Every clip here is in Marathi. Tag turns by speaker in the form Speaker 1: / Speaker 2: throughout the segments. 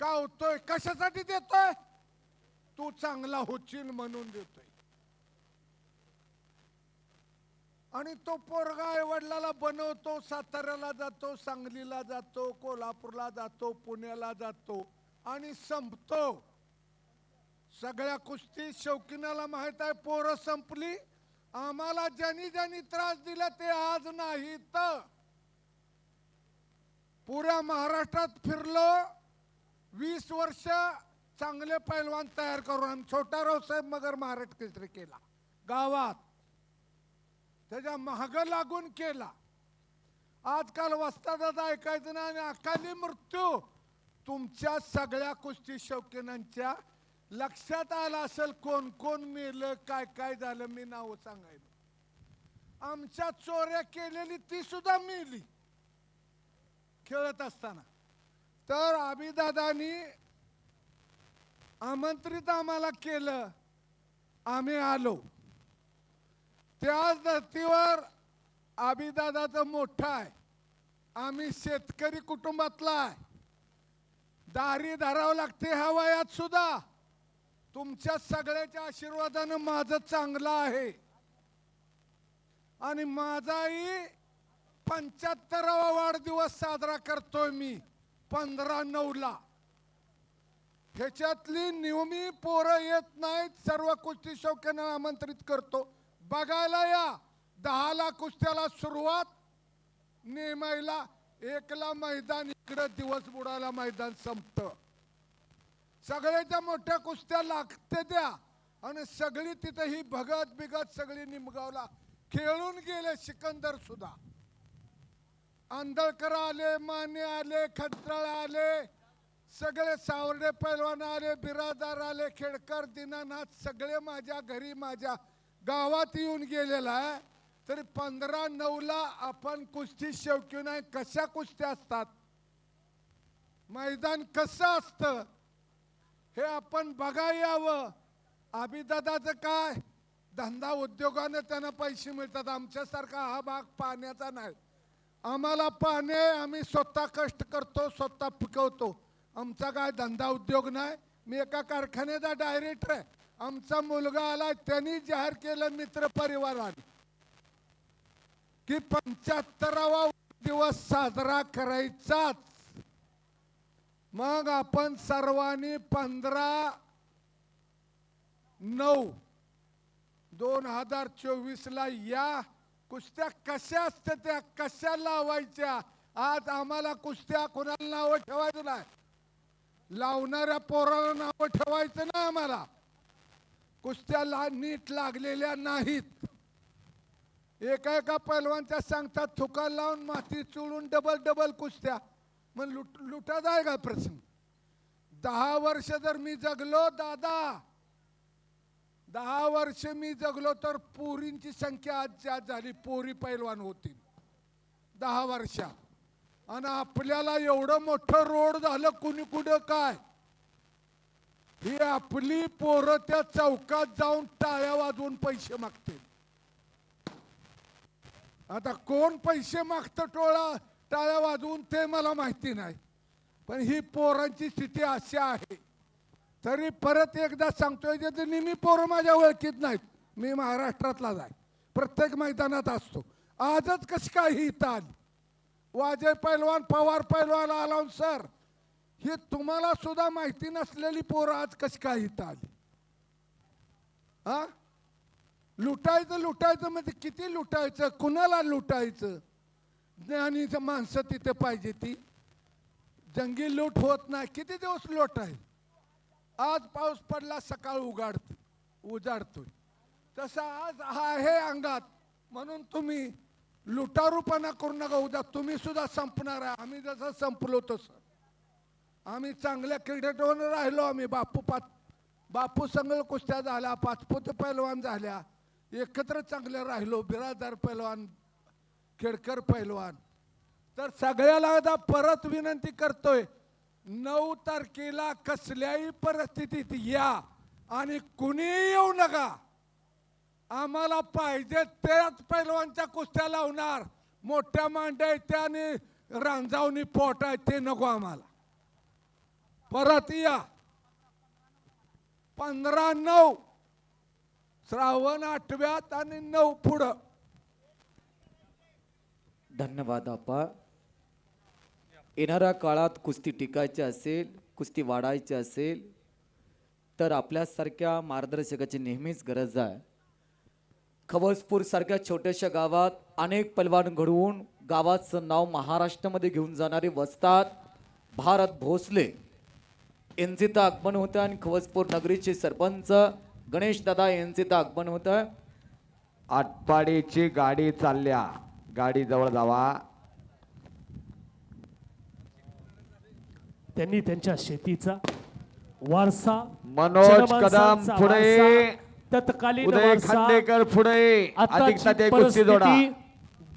Speaker 1: का होतोय? कशासाठी देतोय? तू चांगला होशील म्हणून देतोय. आणि तो पोरगा आई वडिलाला बनवतो साताऱ्याला जातो सांगलीला जातो कोल्हापूरला जातो पुण्याला जातो आणि संपतो. सगळ्या कुस्ती शौकीनाला माहीत आहे पोरं संपली. आम्हाला ज्यांनी ज्यांनी त्रास दिला ते आज नाही तर पुऱ्या महाराष्ट्रात फिरलो वीस वर्ष चांगले पैलवान तयार करून आम्ही छोटा रावसाहेब मगर महाराष्ट्र केसरी केला. गावात. त्याच्या महाग लागून केला. आजकाल वस्तादादा ऐकायचं नाही आणि अकाली मृत्यू. तुमच्या सगळ्या कुस्ती शौकीनांच्या लक्षात आलं असेल कोण कोण मिळलं काय काय झालं मी नाव सांगायला आमच्या चोऱ्या केलेली ती सुद्धा मेली. खेळत असताना. तर अभिदादानी आमंत्रित आम्हाला केलं. आम्ही आलो. त्याच धर्तीवर आबीदादाचं मोठं आहे. आम्ही शेतकरी कुटुंबातला आहे. दारी धरावं लागते ह्या वयात सुद्धा. तुमच्या सगळ्याच्या आशीर्वादानं माझं चांगलं आहे. आणि माझाही पंच्याहत्तरावा वाढदिवस साजरा करतोय मी. पंधरा नऊला. ह्याच्यातली नेहमी पोरं येत नाहीत सर्व कुस्ती शौक्यानं आमंत्रित करतो. बघायला या. दहाला कुस्त्याला सुरुवात. नेमायला एकला मैदान इकडं दिवस बुडायला मैदान संपत. सगळ्याच्या मोठ्या कुस्त्या लागते द्या. आणि सगळी तिथं ही भगत बिगत सगळी निमगावला खेळून गेले सिकंदर सुद्धा. आंधळकर आले माने आले खंत्राळ आले. सगळे सावर्डे पैलवान आले बिरादार आले खेडकर दिनानाथ सगळे माझ्या घरी माझ्या गावात येऊन गेलेला आहे. तरी पंधरा नऊला आपण कुस्ती शेवकी नाही कशा कुस्त्या असतात? मैदान कसं असतं? हे आपण बघा यावं. अभिदादाचं काय? धंदा उद्योगाने त्यांना पैसे मिळतात. आमच्यासारखा हा भाग पाण्याचा नाही. आम्हाला पाहणे आम्ही स्वतः कष्ट करतो स्वतः पिकवतो आमचा काय धंदा उद्योग नाही मी एका कारखान्याचा डायरेक्टर आहे. आमचा मुलगा आला त्यांनी जाहीर केलं मित्र परिवाराने की पंच्याहत्तरावा दिवस साजरा करायचाच. मग आपण सर्वांनी पंधरा नऊ दोन हजार चोवीसला या कुस्त्या कशा असतात त्या कशा लावायच्या? आज आम्हाला कुस्त्या कोणाला नावं ठेवायचं नाही. लावणाऱ्या पोराला नावं ठेवायचं ना आम्हाला. कुस्त्या ला नीट लागलेल्या नाहीत. एका एका पैलवानच्या सांगतात थुका लावून माती चुळून डबल डबल कुस्त्या. मग लुट लुटा जाय का प्रश्न दहा वर्ष जर मी जगलो दादा दहा वर्ष मी जगलो तर पोरींची संख्या आज जास्त झाली पोरी पैलवान होती. दहा वर्षा. आणि आपल्याला एवढं मोठं रोड झालं कुणी कुठं काय? ही आपली पोरं त्या चौकात जाऊन टाळ्या वाजवून पैसे मागते आता कोण पैसे मागतं टोळा टाळ्या वाजवून ते मला माहिती नाही. पण ही पोरांची स्थिती अशी आहे. तरी परत एकदा सांगतोय ते नेहमी पोरं माझ्या ओळखीत नाहीत. मी महाराष्ट्रातलाच आहे प्रत्येक मैदानात असतो. आजच कशी काय ही आली वाजे पैलवान पवार पैलवान आलावून सर ही तुम्हाला सुद्धा माहिती नसलेली पोरं आज कशी काय हिता आली हा? लुटायचं लुटायचं म्हणजे किती लुटायचं? कुणाला लुटायचं? ज्ञानीचं माणसं तिथे पाहिजे ती. जंगी लूट होत नाही. किती दिवस लूट आहे? आज पाऊस पडला सकाळ उघाडत उजाडतोय. तसा आज हा आहे अंगात. म्हणून तुम्ही लुटारूपणा करू नका उद्या. तुम्ही सुद्धा संपणार आहे. आम्ही जसं संपलो तसं. आम्ही चांगल्या क्रिकेटवर राहिलो. आम्ही बापू पाच बापू संगल कुस्त्या झाल्या पाचपुत पैलवान झाल्या. एकत्र चांगले राहिलो. बिराजदार पैलवान खेडकर पैलवान. तर सगळ्याला आता परत विनंती करतोय नऊ तारखेला कसल्याही परिस्थितीत या आणि कुणी येऊ नका. आम्हाला पाहिजे त्याच पैलवानच्या कुस्त्या लावणार. मोठ्या मांड्या आहेत आणि रांजावणी पोट आहे ते नको आम्हाला. परत या. पंधरा नऊ श्रावण आठव्यात आणि नऊ पुढं.
Speaker 2: धन्यवाद आपा येणाऱ्या काळात कुस्ती टिकायची असेल कुस्ती वाढायची असेल तर आपल्यासारख्या मार्गदर्शकाची नेहमीच गरज आहे. खवसपूरसारख्या छोट्याशा गावात अनेक पैलवान घडवून गावाचं नाव महाराष्ट्रामध्ये घेऊन जाणारे वस्तात भारत भोसले यांचे तर आगमन होतं आणि खवसपूर नगरीचे सरपंच गणेश दादा यांचे तर आगमन होतं.
Speaker 3: आटपाडीची गाडी चालल्या. गाडी जवळ जावा.
Speaker 4: त्यांनी त्यांच्या शेतीचा वारसा
Speaker 3: मनोज कदम पुढे
Speaker 4: तत्कालीन
Speaker 3: खांडेकर पुढे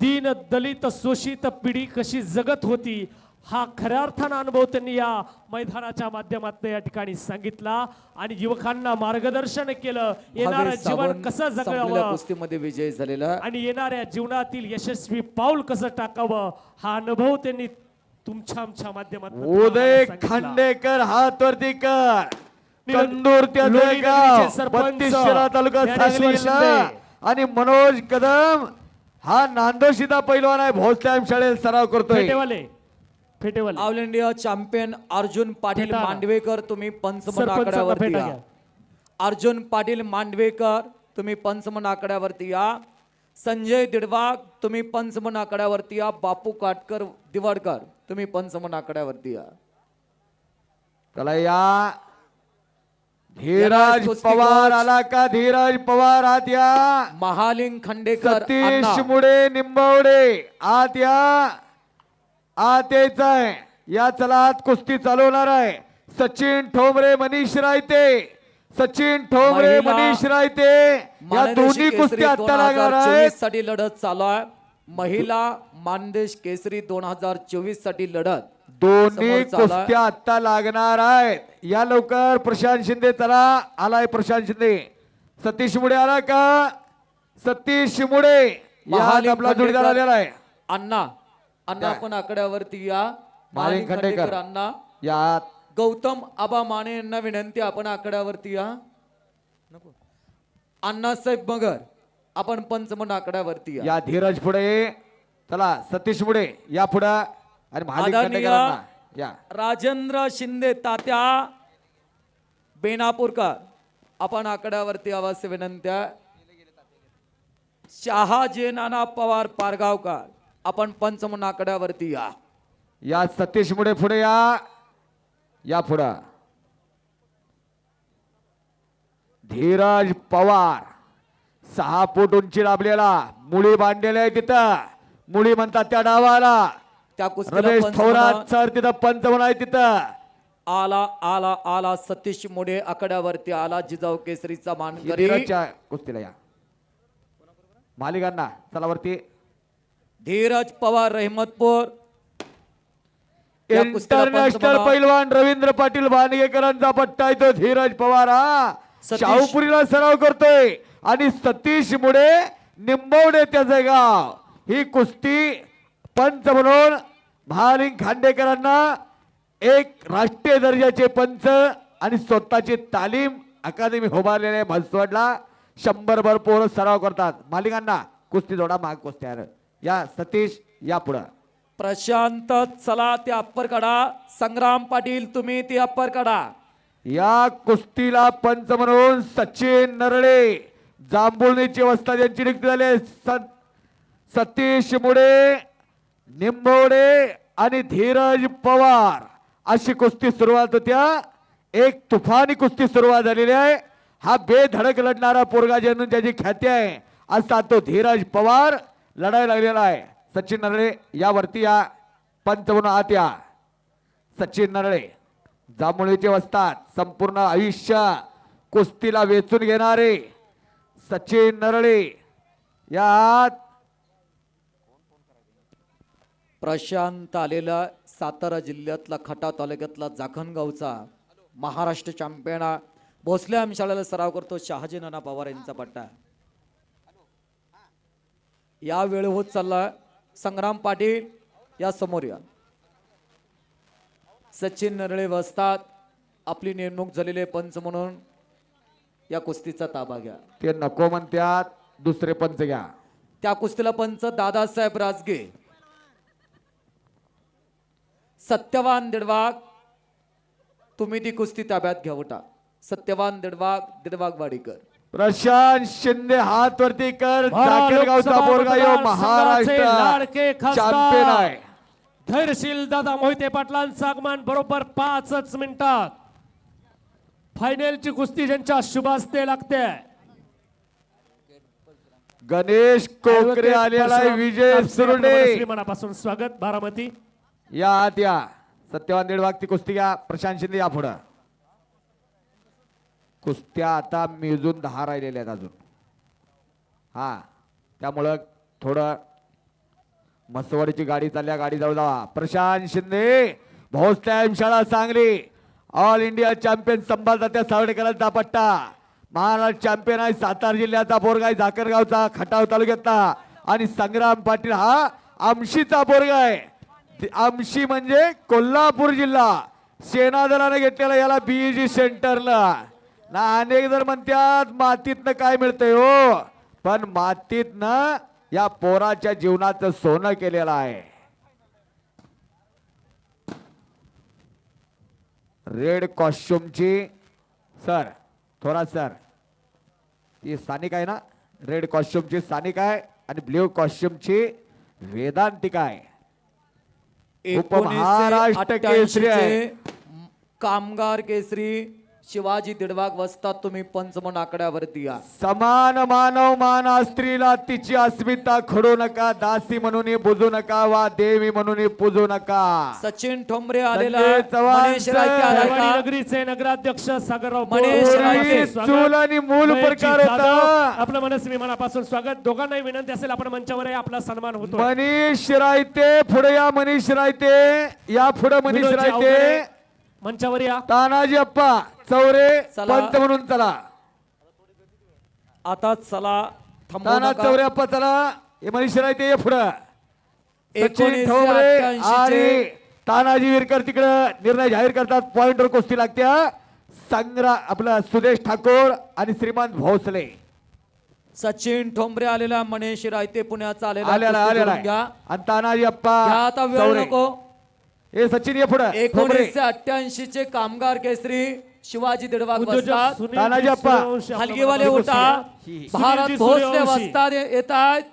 Speaker 4: दीन दलित शोषित पिढी कशी जगत होती हा खऱ्या अर्थानं अनुभव त्यांनी या मैदानाच्या माध्यमातून या ठिकाणी सांगितला आणि युवकांना मार्गदर्शन केलं. येणारं जीवन कसं जगावं?
Speaker 2: कुस्तीमध्ये विजय झालेला.
Speaker 4: आणि येणाऱ्या जीवनातील यशस्वी पाऊल कसं टाकावं? हा अनुभव त्यांनी तुमच्या आमच्या माध्यमातून
Speaker 3: उदय. खांडेकर हात वरती कर कंदूर तालुका. आणि मनोज कदम हा नांदोशीदा पैलवान आहे भोसल्याम शाळेत सराव करतोय
Speaker 4: फेटेवाले फेटेवाले
Speaker 2: all India champion Arjun Patil. Mandvekar तुम्ही पंचमन आकड्यावरती या
Speaker 4: घ्या.
Speaker 2: अर्जुन पाटील मांडवेकर तुम्ही पंचमन आकड्यावरती या संजय दिडवाग तुम्ही पंचमन आकड्यावरती या. बापू काटकर दिवाडकर तुम्ही पंचमन आकड्यावरती या.
Speaker 3: चला या. धीरज पवार. आला का? धीरज पवार आत या.
Speaker 2: महालिंग खंडेकर
Speaker 3: सतीश. मुडे निंबवडे आत या. आत यायचं आहे या चला आत कुस्ती चालवणार आहे. सचिन ठोंबरे मनीष रायते. सचिन ठोंबरे मनीष रायते या दोन्ही कुस्ती आता
Speaker 2: 2024
Speaker 3: लागणार आहेत.
Speaker 2: साठी लढत चालू आहे. महिला मानदेश केसरी दोन हजार चोवीससाठी लढत
Speaker 3: दोन्ही. कुस्त्या आता लागणार आहेत. या लवकर प्रशांत शिंदे चला. आलाय प्रशांत शिंदे. सतीश मुडे आला का? सतीश मुडे. आपला जोडीदार. आलेला आहे.
Speaker 2: अण्णा अण्णा
Speaker 3: काय?
Speaker 2: पण आकड्यावरती या.
Speaker 3: खंडेकर.
Speaker 2: खंडेकर. अण्णा.
Speaker 3: या
Speaker 2: गौतम आबा माने यांना विनंती आपण आकड्यावरती या. नको. अण्णासाहेब मगर आपण पंचमन आकड्यावरती या.
Speaker 3: या धीरज पुढे चला सतीश मुडे या पुढे आणि
Speaker 2: आदरणीय
Speaker 3: खंडेकरांना या.
Speaker 2: राजेंद्र शिंदे तात्या बेनापूरकर आपण आकड्यावरती आवास विनंत्या. शहाजी नाना पवार पारगावकर आपण पंचमन आकड्यावरती या.
Speaker 3: या सतीश मुडे पुढे या. या पुढे. धीरज पवार सहा फूट उंची लाभलेला मुळी बांधलेली आहे तिथं. मुळी म्हणतात त्या डावाला
Speaker 2: त्या
Speaker 3: रमेश थोरात सर तिथं पंचमन आहे तिथं.
Speaker 2: आला आला आला सतीश मोडे आकड्यावरती आला जिजाऊ केसरीचा
Speaker 3: धीरजच्या कुस्तीला या. मालिकांना चला वरती.
Speaker 2: धीरज पवार रहमतपूर.
Speaker 3: इंटरनॅशनल पैलवान रवींद्र पाटील बानगेकरांचा पट्टा आहे तो धीरज पवार हा. शाहूपुरीला सराव करतोय. आणि सतीश मुळे निंबवडे त्याचे गाव. ही कुस्ती पंच म्हणून महालिंग खांडेकरांना एक राष्ट्रीय दर्जाचे पंच आणि स्वतःची तालीम अकादमी उभारलेले म्हसवडला. शंभर भर पोरं सराव करतात. मालिकांना कुस्ती जोडा माग कुस्त्या. या सतीश या पुढं.
Speaker 2: प्रशांत चला ते अप्पर काढा. संग्राम पाटील तुम्ही ते अप्पर काढा.
Speaker 3: या कुस्तीला पंच म्हणून सचिन नरळे जांभुळणीची अवस्था यांची नियुक्ती झाली आहे. स- सतीश मुडे निंबवडे आणि धीरज पवार. अशी कुस्ती सुरुवात होत्या एक तुफानी कुस्ती सुरुवात झालेली आहे. हा बेधडक लढणारा पोरगा ज्यांनी ज्याची ख्याती आहे असा तो धीरज पवार लढायला लागलेला आहे. सचिन नरळे यावरती या पंच आत या. सचिन नरळे जांभुळीचे वसतात संपूर्ण आयुष्य कुस्तीला वेचून घेणारे सचिन नरळे यात
Speaker 2: प्रशांत आलेला सातारा जिल्ह्यातला खटा तालुक्यातला जाखणगावचा महाराष्ट्र चॅम्पियन भोसले आमशाळेला सराव करतो शहाजी नाना पवार यांचा पट्टा. या वेळ होत चालला संग्राम पाटील या समोर या. सचिन नरळे वसतात आपली नेमणूक झालेले पंच म्हणून या कुस्तीचा ताबा घ्या.
Speaker 3: ते नको म्हणत्यात दुसरे पंच घ्या.
Speaker 2: त्या कुस्तीला पंच दादासाहेब राजगे. सत्यवान दिडवाग तुम्ही ती कुस्ती ताब्यात घ्यावटा सत्यवान दिडवाग दिडवाग वाडीकर.
Speaker 3: प्रशांत शिंदे हात वरती कर
Speaker 4: लोकसभा
Speaker 3: पोरगा यो महाराष्ट्र
Speaker 4: खासदार.
Speaker 3: चॅम्पियन आहे.
Speaker 4: धैर्यशील दादा मोहिते पाटलांचा आगमन बरोबर पाचच मिनिटात. फायनलची कुस्ती ज्यांच्या शुभ हस्ते लागते.
Speaker 3: गणेश कोकरे आलेला आहे विजय सुरडे
Speaker 4: मनापासून स्वागत बारामती.
Speaker 3: या आत या सत्यवान दीड ती कुस्ती घ्या. प्रशांत शिंदे या पुढं. कुस्त्या आता मिजून दहा राहिलेल्या आहेत अजून. हा त्यामुळं थोडं मसवाडीची गाडी चालल्या गाडी जाऊ जावा. प्रशांत शिंदे भोसल्या शाळा सांगली. ऑल इंडिया चॅम्पियन संभाजात्या सावडेकरांचा पट्टा महाराष्ट्र चॅम्पियन आहे सातारा जिल्ह्याचा बोरगाय आहे झाकरगावचा खटाव तालुक्यातला. आणि संग्राम पाटील हा आमशीचा बोरगा आहे. ते आमशी म्हणजे कोल्हापूर जिल्हा. सेनादलाने घेतलेला याला बीईजी सेंटरला ना अनेक जर म्हणतात मातीतनं काय मिळतंय हो? पण मातीतनं या पोराच्या जीवनाचं सोनं केलेलं आहे. रेड कॉस्ट्युमची सर थोडा सर ती स्थानिक आहे ना? रेड कॉस्ट्युमची स्थानिक आहे आणि ब्ल्यू कॉस्ट्युमची वेदांतिका आहे. उपमहाराष्ट्र केसरी आहे.
Speaker 2: कामगार केसरी शिवाजी दिडवाग वसतात तुम्ही पंच म्हणून आकड्यावरती या
Speaker 3: समान मानव माना स्त्रीला तिची अस्मिता खडू नका दासी म्हणून बुजू नका वा देवी म्हणून पूजू नका
Speaker 2: सचिन ठोंबरे आलेला
Speaker 3: संजय चव्हाण
Speaker 2: मनीष रायते
Speaker 3: सर.
Speaker 2: आलाय
Speaker 4: परभणी
Speaker 2: का?
Speaker 4: नगरीचे नगराध्यक्ष सागरराव
Speaker 2: मनीष
Speaker 4: स्वागत.
Speaker 3: चूल आणि मूल
Speaker 4: महेशजी
Speaker 3: प्रकार
Speaker 4: जाधव. आपलं मनस्वी मनापासून स्वागत दोघांनाही विनंती असेल आपण मंचावर आहे आपला सन्मान होतो
Speaker 3: मनीष रायते पुढे या मनीष रायते या पुढे मनीष रायते
Speaker 4: मंचावर या.
Speaker 3: तानाजी अप्पा चौरे
Speaker 2: चला.
Speaker 3: पंत म्हणून चला.
Speaker 2: आता चला थांबू
Speaker 3: ताना
Speaker 2: नका.
Speaker 3: चौरे अप्पा चला. हे मनीष रायते ये पुढं. सचिन
Speaker 2: एकोणीसशे
Speaker 3: ठोंबरे
Speaker 2: अठ्ठ्याऐंशीचे.
Speaker 3: आणि तानाजी विरकर तिकडं निर्णय जाहीर करतात. पॉइंटवर कुस्ती लागत्या. संग्रा आपला सुदेश ठाकूर आणि श्रीमंत भोसले.
Speaker 2: सचिन ठोंबरे आलेला मनीष रायते पुण्याचा आलेला.
Speaker 3: आलेला
Speaker 2: कुस्ती
Speaker 3: आलेला
Speaker 2: घ्या.
Speaker 3: आणि तानाजी अप्पा
Speaker 2: घ्या आता वेळ
Speaker 3: चौरे.
Speaker 2: नको.
Speaker 3: हे सचिन ये पुढं.
Speaker 2: एकोणीसशे अठ्ठ्याऐंशी चे कामगार केसरी शिवाजी दिडवाग
Speaker 3: तानाजी अप्पा.
Speaker 2: हलगीवाले
Speaker 4: स्वागत.
Speaker 2: भारत भोसले. वस्तात येत आहेत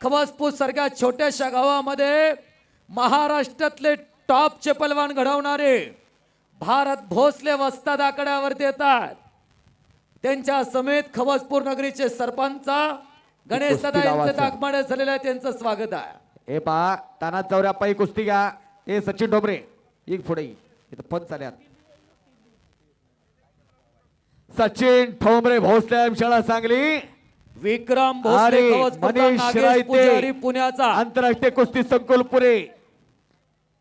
Speaker 2: खबसपूस सारख्या छोट्याशा गावामध्ये महाराष्ट्रातले टॉपचे पलवान घडवणारे भारत भोसले वस्ताद आकड्यावरती येतात. त्यांच्या समेत खबसपूर नगरीचे सरपंच गणेश दादा यांचे झालेले आहे त्यांचं स्वागत आहे.
Speaker 3: हे पहा ताना अप्पा ही कुस्ती घ्या. हे सचिन ठोंबरे एक पुढे. इथं पंच आल्यात सचिन ठोंबरे भोसले शाळा सांगली.
Speaker 2: विक्रम भोसले
Speaker 3: मनीष
Speaker 2: नागेश पुजारी
Speaker 3: रायते
Speaker 2: पुण्याचा.
Speaker 3: आंतरराष्ट्रीय कुस्ती संकुल पुरे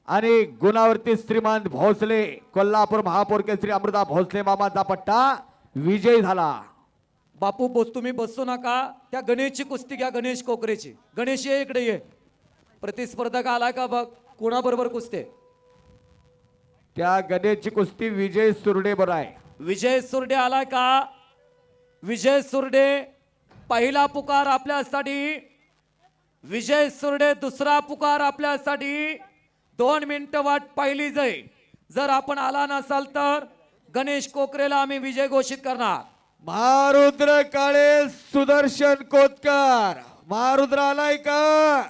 Speaker 3: आणि गुणावरती श्रीमंत भोसले कोल्हापूर महापौर केसरी अमृता भोसले मामाचा पट्टा विजय झाला.
Speaker 2: बापू बोस तुम्ही बसू नका. त्या गणेशची कुस्ती घ्या गणेश कोकरेची. गणेश ये इकडे ये. प्रतिस्पर्धक आलाय का बघ? कोणाबरोबर कुस्ते?
Speaker 3: त्या गणेशची कुस्ती विजय सुरडे बरोबर आहे.
Speaker 2: विजय सुरडे आलाय का? विजय सुरडे पहिला पुकार आपल्यासाठी. विजय सुरडे दुसरा पुकार आपल्यासाठी. दोन मिनिटं वाट पाहिली जाईल. जर आपण आला नसाल तर गणेश कोकरेला आम्ही विजय घोषित करणार.
Speaker 3: महारुद्र काळे सुदर्शन कोतकर. महारुद्र आलाय का?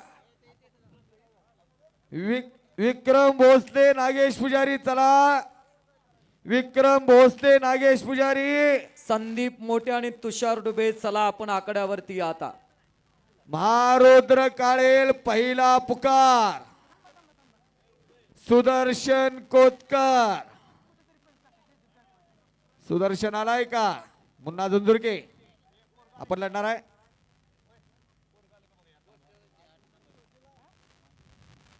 Speaker 3: विक- विक्रम भोसले नागेश पुजारी चला. विक्रम भोसले नागेश पुजारी.
Speaker 2: संदीप मोठे आणि तुषार डुबे चला आपण आकड्यावरती आता.
Speaker 3: महारुद्र काळेल पहिला पुकार. सुदर्शन कोतकर. सुदर्शन आलाय का? मुन्ना झुंझुरके आपण लढणार आहे?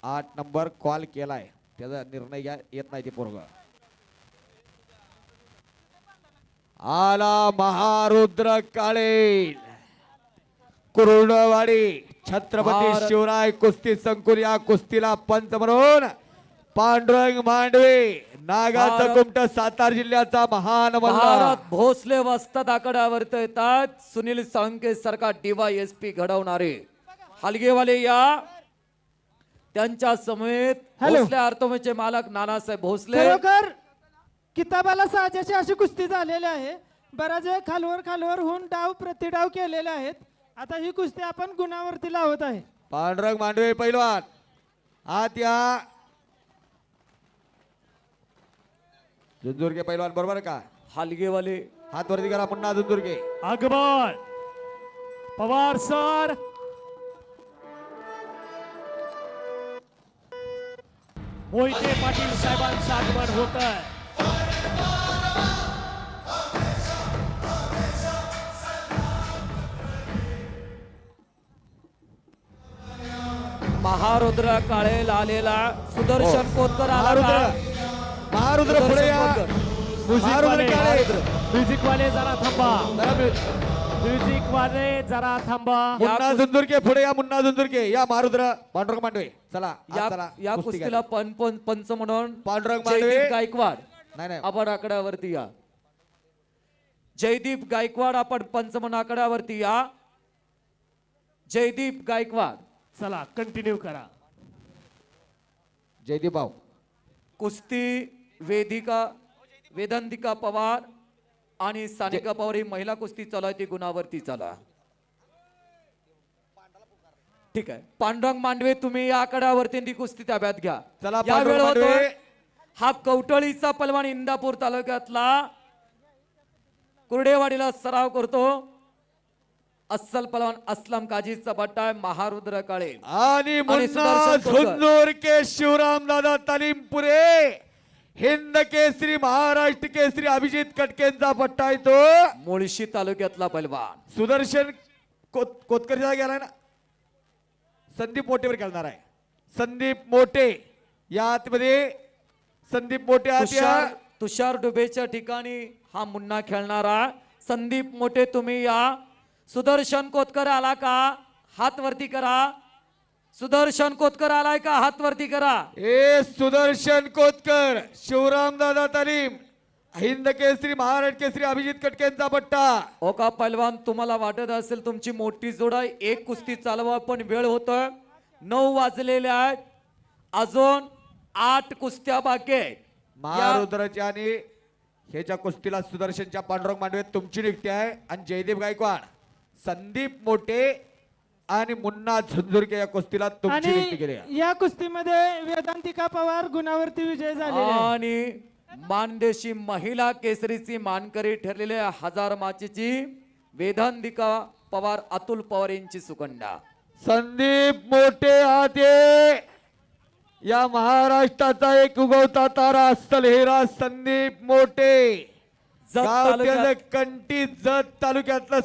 Speaker 3: आठ नंबर कॉल केलाय. त्याचा निर्णय घ्या येत नाही ते पोरग. आला महारुद्र काळे. कुरुंडवाडी छत्रपती शिवराय कुस्ती संकुल या कुस्तीला पंच म्हणून पांडुरंग मांडवे नागाचं कुमट सातारा जिल्ह्याचा महान
Speaker 2: भारत भोसले वस्तात आकड्यावरती येतात सुनील साळुंके सारखा एस पी घडवणारे. हलगेवाले या त्यांच्या समेत
Speaker 5: हॅलो.
Speaker 2: भोसले आर्तमेचे मालक नानासाहेब भोसले.
Speaker 5: खरोखर किताबाला साजाची अशी कुस्ती झालेली आहे. बराच वेळ खालवर खालवर होऊन डाव प्रतिडाव केलेले आहेत. आता ही कुस्ती आपण गुणावरती लावत आहे.
Speaker 3: पांडुरंग मांडवे पैलवान. आत या. झुंझुरके पैलवान बरोबर का?
Speaker 2: हलगेवाले.
Speaker 3: हात वरती करा पुन्हा झुंझुरके
Speaker 4: आगमन पवार सर. मोहिते पाटील साहेबांचं आगमन होत आहे
Speaker 2: महारुद्र काळेल आलेला. सुदर्शन कोतकर आला
Speaker 3: महारुद्र? महारुद्र पुढे या.
Speaker 2: सुदर्शन
Speaker 3: महारुद्र काळे.
Speaker 4: म्युझिक वाले जरा थांबा म्युझिक वाले जरा थांबा.
Speaker 3: मुन्ना झुंझुरके पुढे या मुन्ना झुंझुरके या महारुद्र पांडुरंग मांडवे. चला
Speaker 2: या
Speaker 3: चला
Speaker 2: या
Speaker 3: कुस्ती
Speaker 2: कुस्तीला
Speaker 3: घ्या.
Speaker 2: पं पं- पंच म्हणून
Speaker 3: पांडुरंग मांडवे.
Speaker 2: जयदीप गायकवाड.
Speaker 3: नाही नाही.
Speaker 2: आपण आकड्यावरती या. जयदीप गायकवाड आपण पंच म्हणून आकड्यावरती या. जयदीप गायकवाड.
Speaker 4: चला कंटिन्यू करा.
Speaker 3: जयदीप भाऊ.
Speaker 2: कुस्ती वेदिका वेदांतिका पवार. आणि सानिका पवार ही महिला कुस्ती चालू आहे ती गुणावरती चालू. ठीक आहे पांडुरंग मांडवे तुम्ही या आकड्यावरती ती कुस्ती ताब्यात घ्या
Speaker 3: चला,
Speaker 2: या वेळ होतोय. हा कवटळीचा पलवान इंदापूर तालुक्यातला कुर्डेवाडीला सराव करतो अस्सल पलवान असलम काजीचा बट्टा महारुद्र काळे
Speaker 3: आणि. झुंझुर के शिवराम दादा तालीमपुरे हिंद केसरी महाराष्ट्र केसरी अभिजित कटकेंचा पट्टा आहे तो
Speaker 2: मुळशी तालुक्यातला पलवान
Speaker 3: सुदर्शन कोत कोतकरीचा गेलाय ना? संदीप मोठेवर खेळणार आहे. संदीप मोठे या आतमध्ये. संदीप मोठे आत या.
Speaker 2: तुषार तुषार डुबेच्या ठिकाणी हा मुन्ना खेळणारा संदीप मोठे तुम्ही या. सुदर्शन कोतकर आला का? हात वरती करा. सुदर्शन कोतकर आलाय का? हात वरती करा.
Speaker 3: ए सुदर्शन कोतकर शिवराम दादा तालीम हिंद केसरी महाराष्ट्र केसरी अभिजित कटकेंचा पट्टा.
Speaker 2: ओ का पैलवान तुम्हाला वाटत असेल तुमची मोठी जोड एक कुस्ती चालवा पण वेळ होतोय. नऊ वाजलेले आहेत. अजून आठ कुस्त्या बाकी आहेत.
Speaker 3: आणि ह्याच्या कुस्तीला सुदर्शनच्या पांडुरंग मांडवे तुमची नियुक्ती आहे. आणि जयदीप गायकवाड संदीप मोठे आणि मुन्ना झुंझुरके या कुस्तीला तुमची नियुक्ती केली आहे.
Speaker 5: आणि या कुस्तीमध्ये वेदांतिका पवार गुणावरती विजय आहे.
Speaker 2: आणि मानदेशी महिला केसरीची मानकरी ठरलेल्या हजार माचीची वेदांतिका पवार अतुल पवार यांची सुकन्या
Speaker 3: संदीप मोठे हाते या महाराष्ट्राचा एक उगवता तारा अस्सल हेरा संदीप मोठे.
Speaker 2: जत
Speaker 3: गाव
Speaker 2: तालुक्यात-
Speaker 3: त्याचं कंटी जत तालुक्यातलं